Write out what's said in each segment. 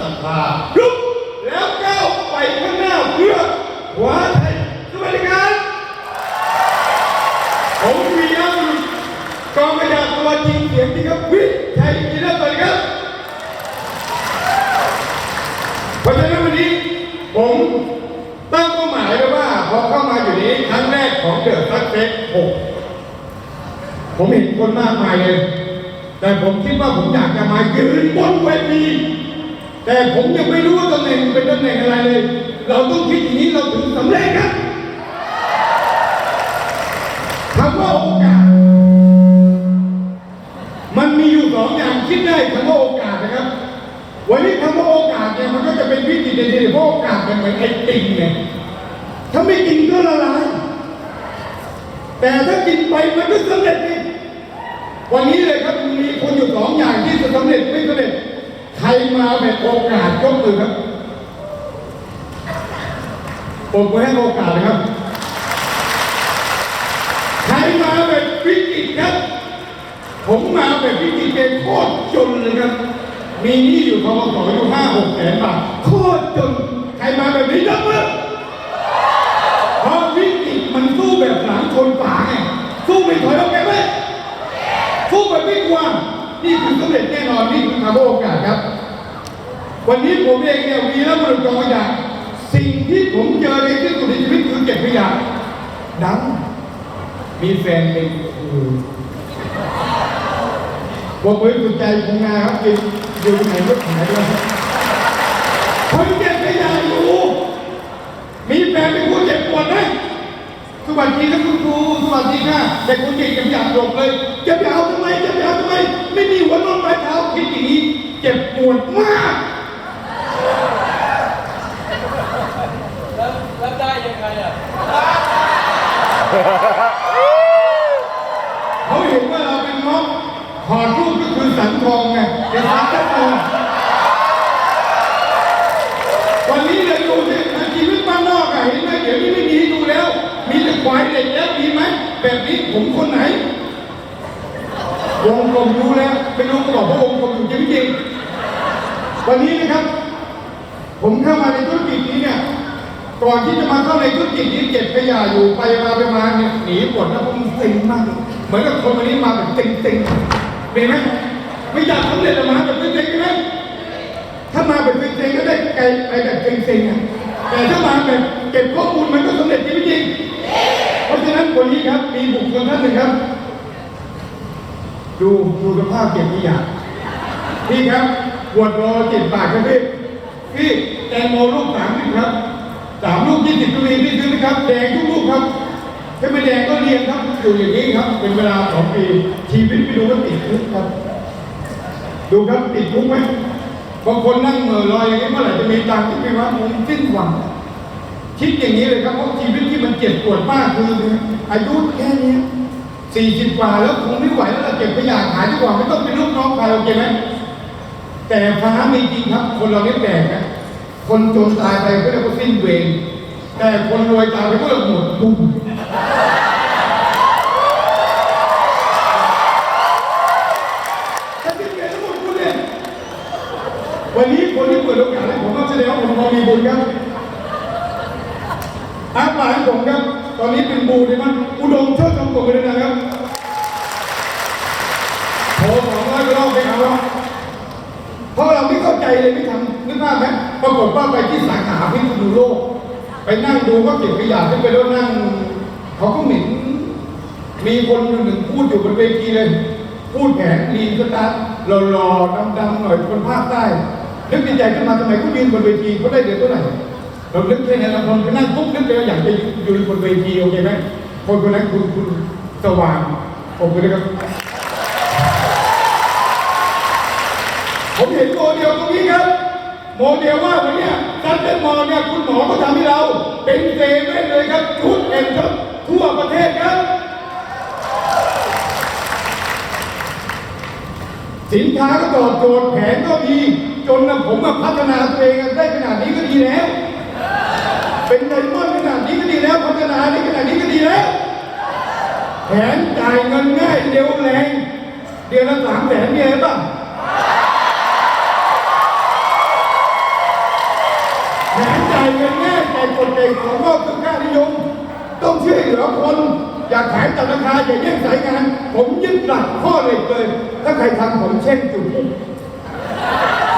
ศรัทธาลุกแล้วก้าวไปข้างหน้าเพื่อคว้าไทยสวัสดีครับผมวีอาร์กองกระดาษตัวจริงเสียงจริงครับวิชัยกินแล้วสวัสดีครับเพราะฉะนั้นวันนี้ผมตั้งเป้าหมายไว้ว่าพอเข้ามาอยู่นี้ครั้งแรกของเดือะซักเซสหกผมเห็นคนมากมายเลย แต่ผมคิดว่าผมอยากจะมายืนบนเวที แต่ผมยังไม่รู้ว่าตำแหน่งเป็นตำแหน่งอะไรเลย เราต้องคิดอย่างนี้เราถึงสำเร็จครับคำว่าโอกาส มันมีอยู่สองอย่างคิดได้คำว่าโอกาสนะครับ วันนี้คำว่าโอกาสเนี่ยมันก็จะเป็นวิธีเดียวเพราะโอกาสมันเหมือนไอติ่งเนี่ยถ้าไม่กินก็ละลาย แต่ถ้ากินไปมันก็สำเร็จนี่วันนี้เลยครับมีคนอยู่สองอย่างที่จะสำเร็จไม่สำเร็จ ครมาแบบโอกาสยกมือครับผมให้โอกาสนะครับ ใครมาแบบวิกฤตครับ ผมมาแบบวิกฤตเป็นโคตรจนเลยครับ มีนี้อยู่ทกสอยู่ห้าหกแสนบาทโคตรจน ใครมาแบบนี้ยกมือเพราะวิกฤตมันสู้แบบหลังชนฝาไง สู้ไม่ถอยออกไปไหมสู้แบบไม่กลัว นี่คือสำเร็จแน่นอนนี่คือคำว่าโอกาสครับ วันนี้ผมเองเนี่ยวีรบุรุษกองขยะสิ่งที่ผมเจอในที่สุดในชีวิตคือเก็บขยะดังมีแฟนเป็นครูบอกมือสุดใจคงงานครับจริงอยู่ที่ไหนก็หายด้วยคนเก็บขยะอยู่มีแฟนเป็นผู้เจ็บปวดไหมสวัสดีครับคุณครูสวัสดีค่ะแต่คุณเก่งจะอยากหลบเลยจะไปเอาทำไมจะไปเอาทำไมไม่มี หัวนอนปลายเท้าคิดอย่างนี้ เจ็บปวดมาก แล้วแล้วได้ยังไงอะเขาเห็นว่าเราเป็นนกถอดรูปก็คือสันทองไงเป็นสันทองวันนี้เลยดูสิชีวิตบ้านนอกอะเห็นไหมเดี๋ยวนี้ไม่มีให้ดูแล้ว มีแต่ควายเด็กแล้วมีไหมแบบนี้ผมคนไหนวงกลมรู้แล้ว เป็นรู้ก็บอกว่าวงกลมอยู่จริงๆวันนี้นะครับ ผมเข้ามาในธุรกิจนี้เนี่ยก่อนที่จะมาเข้าในธุรกิจนี้เก็บขยะอยู่ไปมาไปมาเนี่ยหนีปวดแล้วผมเซ็งมากเหมือนกับคนวันนี้มาแบบเซ็งๆเป็นไหมไม่อยากสำเร็จมาแบบเซ็งๆใช่ไหมถ้ามาแบบเซ็งๆก็ได้ไกลไปแบบเซ็งๆอะแต่ถ้ามาแบบเก็บข้อมูลมันก็สำเร็จจริงๆเพราะฉะนั้นวันนี้ครับมีบุคคลท่านหนึ่งครับ ดูดูสภาพเก็บขยะพี่ครับขวดโลเจ็ดบาทครับพี่พี่แตงโมลูกสามสิบครับสามลูกยี่สิบก็มีพี่ซื้อไหมครับแดงทุกลูกครับถ้าไม่แดงก็เรียงครับอยู่อย่างนี้ครับ เป็นเวลาสองปีชีวิตไม่รู้ว่าติดคุกครับ ดูครับติดคุกไหมบางคนนั่งเหม่อลอยอย่างนี้เมื่อไหร่จะมีตังค์ที่ไม่ว่ามึงสิ้นหวังคิดอย่างนี้เลยครับเพราะชีวิตที่มันเจ็บปวดมากคืออายุแค่นี้ สี่สิบกว่าแล้วคงไม่ไหวแล้วล่ะเก็บขยะขายดีกว่าไม่ต้องเป็นลูกน้องใครโอเคไหมแต่ฟ้ามีจริงครับ คนเราเนี้ยแปลกนะคนจนตายไปก็เรียกว่าสิ้นเวรแต่คนรวยตายไปก็เรียกหมดบุญแต่สิ้นเวรแล้วหมดบุญเนี่ยวันนี้คนที่เปิดโอกาสให้ผมก็แสดงว่าผมพอมีบุญครับอาหลานผมครับ ตอนนี้เป็นบูในมันอุดมเชิดทำกบเลยนะครับโทรสองร้อยก็รอบไปเอาวะเพราะเราไม่ เข้าใจเลยไม่ทำนึกภาพไหมปรากฏว่าไปที่สาขาพิษณุโลก ไปนั่งดูก็เก็บขยะขึ้นไปแล้วนั่งเขาก็เหม็นมีคนหนึ่งพูดอยู่บนเวทีเลย พูดแผนลีนสตาร์หล่อๆดำๆหน่อยคนภาคใต้นึกในใจขึ้นมาทำไมเขายืนบนเวทีเขาได้เดือนเท่าไหร่เรานึกแค่นั้นเราคนไปนั่งปุ๊บนึกเลยอยากจะอยู่บนเวทีโอเคไหมคนคนนั้นคุณคุณสว่างผมเลยครับผมเห็น โมเดลตรงนี้ครับโมเดลว่าวันนี้ซันเดนมอลเนี่ยคุณหมอก็ทำให้เรา เป็นเซเว่นเลยครับทุกแห่งครับทั่วประเทศครับ สินค้าก็ตอบโจทย์แผนก็ดี จนผมมาพัฒนาตัวเองได้ขนาดนี้ก็ดีแล้ว เป็นไดมอนด์ขนาดนี้ก็ดีแล้ว พัฒนาได้ขนาดนี้ก็ดีแล้วแผนจ่ายเงินง่ายเร็วแรงเดือนละสามแสนมีอะไร ต้องช่วยเหลือคน อย่ากขายตัดราคาอย่าแย่งสายงาน ผมยึดหลักข้อเหล็กเลย ถ้าใครทำผมเช่นจุด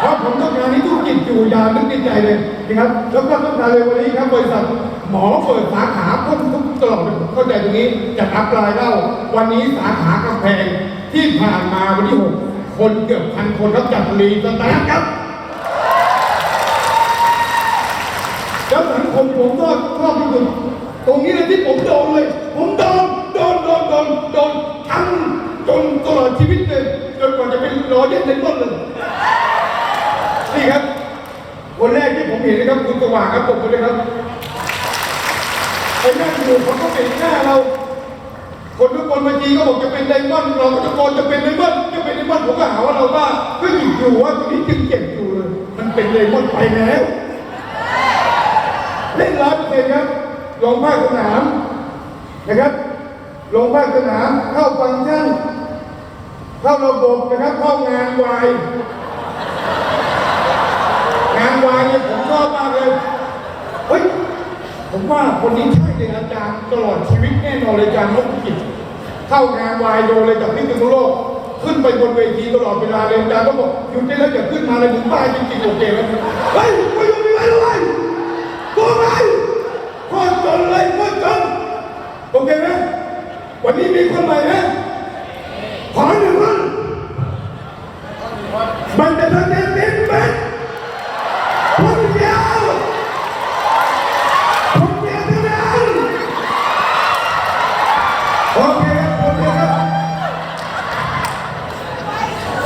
เพราะผมต้องการให้ทุกจิตอยู่ยานึกในใจเลยนะครับแล้วก็ต้องการเลยวันนี้ครับบริษัทหมอเปิดสาขาพ่นทุกตลอดเข้าใจตรงนี้จะอัพลน์เล่า วันนี้สาขากำแพงที่ผ่านมาวันที่หกคนเกือบพันคนครับจัดรีสแตนครับแล้วสังคมผมก็ชอบที่สุด ตรงนี้เลยที่ผมโดนเลย ผมโดนโดนโดนโดนโดนทั้งจนตลอดชีวิตเลยจนกว่าจะเป็นรอเย็นเต็มต้นเลยนี่ครับ คนแรกที่ผมเห็นนะครับคุณสว่างครับผมเลยครับไอ้นั่งอยู่เขาก็เป็นหน้าเรา คนทุกคนบางทีก็บอกจะเป็นไดมอนด์เราก็ตะโกนจะเป็นไดมอนด์จะเป็นไดมอนด์ผมก็หาว่าเราบ้าก็หยิบอยู่ว่าตรงนี้จึงเจ็บอยู่เลย มันเป็นไดมอนด์ไปแล้วเล่นร้อยเปอร์เซ็นต์ครับ ลงภาคสนามนะครับ ลงภาคสนามเข้าฟังก์ชันเข้าระบบนะครับเข้างานวายงานวายเนี่ยผมชอบมากเลยเฮ้ยผมว่าคนนี้ใช่เลยอาจารย์ตลอดชีวิตแน่นอนเลยอาจารย์นพกิจเข้างานวายโดนเลยจากพิษณุโลกขึ้นไปบนเวทีตลอดเวลาเลยอาจารย์ก็บอกหยุดได้แล้วอย่าขึ้นมาเลยผมบ้าจริงๆโอเคไหมเฮ้ยไม่ยอมไม่ไหวเลย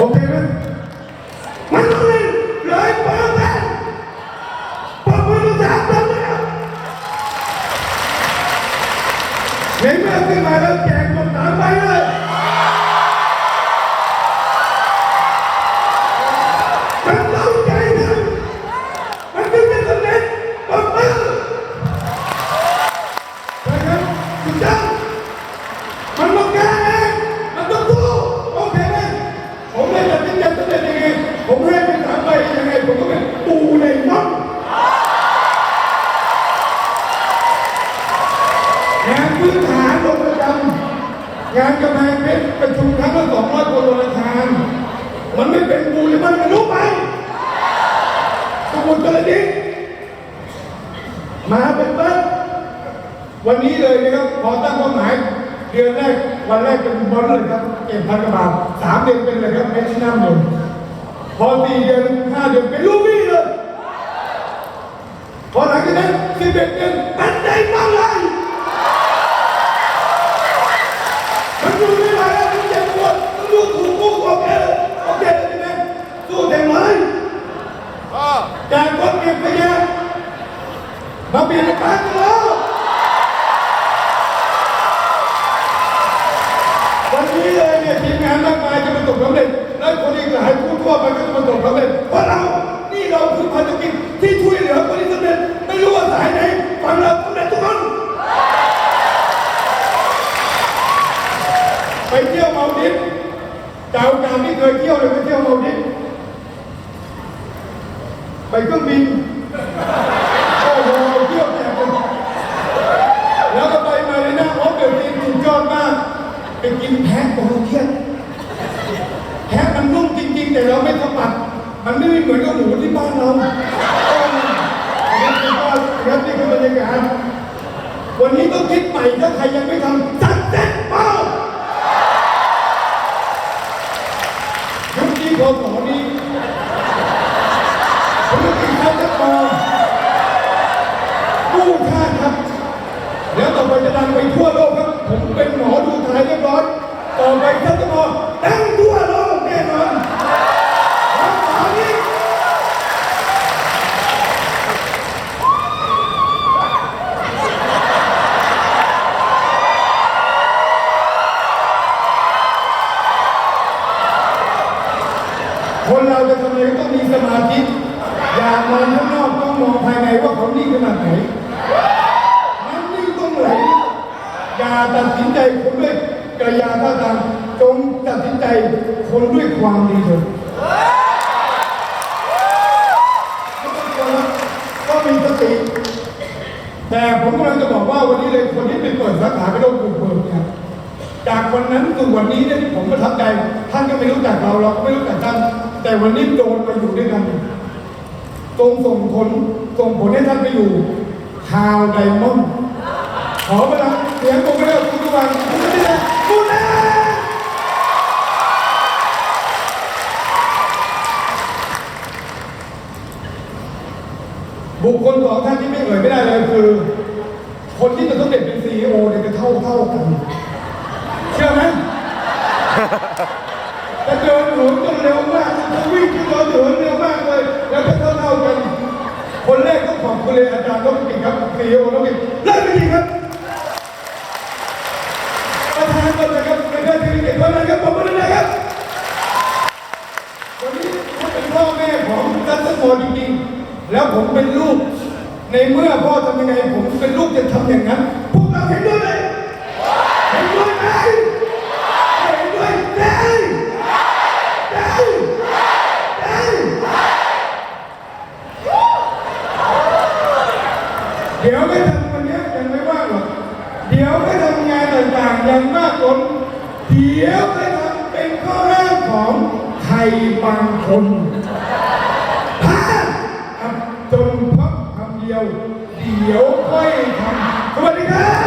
โอ งานกำแพงเพชรประชุมครั้งละสองร้อยคนลงอาคารมันไม่เป็นปูหรือมันไม่รู้ไปสมุนกระดิ่งมาเป็นเบ้านวันนี้เลยนะครับพอตั้งเป้าหมายเดือนแรกวันแรกเป็นบอลเลยครับเก็บพันกว่าบาทสามเดือนเป็นเลยครับแมชชีนัมเลยพอสี่เดือนห้าเดือนเป็นลูกพี่เลยพอหลังจากนั้นสิบเอ็ดเดือนเป็นได้บ้างเลย มันอยู่ไม่ไหวแล้วมันเจ็บปวดมันรู้ถูกกู้โอเคโอเคใช่ไหมสู้เต็มเลยจากคนเก็บขยะมาเปลี่ยนเป็นการตลอดวันนี้เลยเนี่ย ทีมงานมากมายจะประสบความสำเร็จและคนอีกหลายผู้ทั่วไปก็จะประสบความสำเร็จเพราะเรา นี่เราคือพันธกิจที่ช่วยเหลือคนที่สำเร็จไม่รู้ว่าสายไหนฟังเราสำเร็จทุกคนไปเที่ยวเมาดิฟส์เจ้าการที่เคยเที่ยวเลยไปเที่ยวเมาดิฟไปเครื่องบิน โอ้โหเที่ยวแจกเลยแล้วก็ไปมาเลยนะโอ้เดี๋ยวนี้สุดยอดมากไปกิน แพะโอ้โหเทียดแพะมันนุ่มจริง ๆ แต่เราไม่สะบัดมันไม่เหมือนกับหมูที่บ้านเราโอ้ยนะครับนี่ก็นครับนี่คือบรรยากาศวันนี้ต้องคิดใหม่ถ้าใครยังไม่ทำจัดเต็มเป้ายุคนี้พอสอนี้ธุรกิจเขาจะมากู้ชาติครับ แล้วต่อไปจะดังไปทั่วโลกครับ ผมเป็นหมอดูไทยเรียบร้อย ต่อไปท่านจะมาดังทั่วโลกแน่นอนครับตอนนี้คนเราจะทำอะไรก็ต้องมีสมาธิ อย่ามองข้างนอกต้องมองภายในว่าเขานิ่งขนาดไหน มันนิ่งตรงไหน อย่าตัดสินใจคนด้วยกริยาท่าทางจงตัดสินใจคนด้วยความดีเถิดก็มีสติ แต่ผมกำลังจะบอกว่าวันนี้เลยคนที่ไปเปิดสาขาไปโดนบุกเบิกเนี่ยจากวันนั้นถึงวันนี้เนี่ยที่ผมประทับใจ ท่านก็ไม่รู้จักเราเราก็ไม่รู้จักท่าน แต่วันนี้โดนมาอยู่ด้วยกันตรงส่งผลส่งผลให้ท่านไปอยู่ชาวไดมอนด์ขอพลัง เสียงผมไม่ได้คุณทุกวันคุณไม่ได้คุณนะบุคคลสองท่านที่ไม่เอ่ยไม่ได้เลยคือ คนที่จะต้องเด็ดเป็นซีอีโอเนี่ยจะเท่าเท่ากัน เชื่อไหม จะเดินหนุนจนเร็วมากจะวิ่งจนเดินเหินเร็วมากเลย แล้วก็เท่าเท่าๆกัน คนแรกต้องขอบคุณเลยอาจารย์ต้องกินครับซีอีโอต้องกินเริ่มไปดีครับประธานก็เลยครับในการที่เก็บเท่านั้นครับผมไม่ได้ครับ วันนี้เขาเป็นพ่อแม่ของรัฐมน ตรีจริงๆ แล้วผมเป็นลูก ในเมื่อพ่อทำยังไง ผมเป็นลูกจะทำอย่างนั้นพวกเราเห็นด้วยไหมเห็นด้วยไหมเห็นด้วยได้ได้ได้เดี๋ยวไม่ทำวันนี้ยังไม่ว่างหรอกเดี๋ยวไม่ทำงานต่างๆยังมากล้นเดี๋ยวไม่ทำเป็นข้อห้ามของใครบางคน ดี๋ยวค่อยทำสวัสดีครับ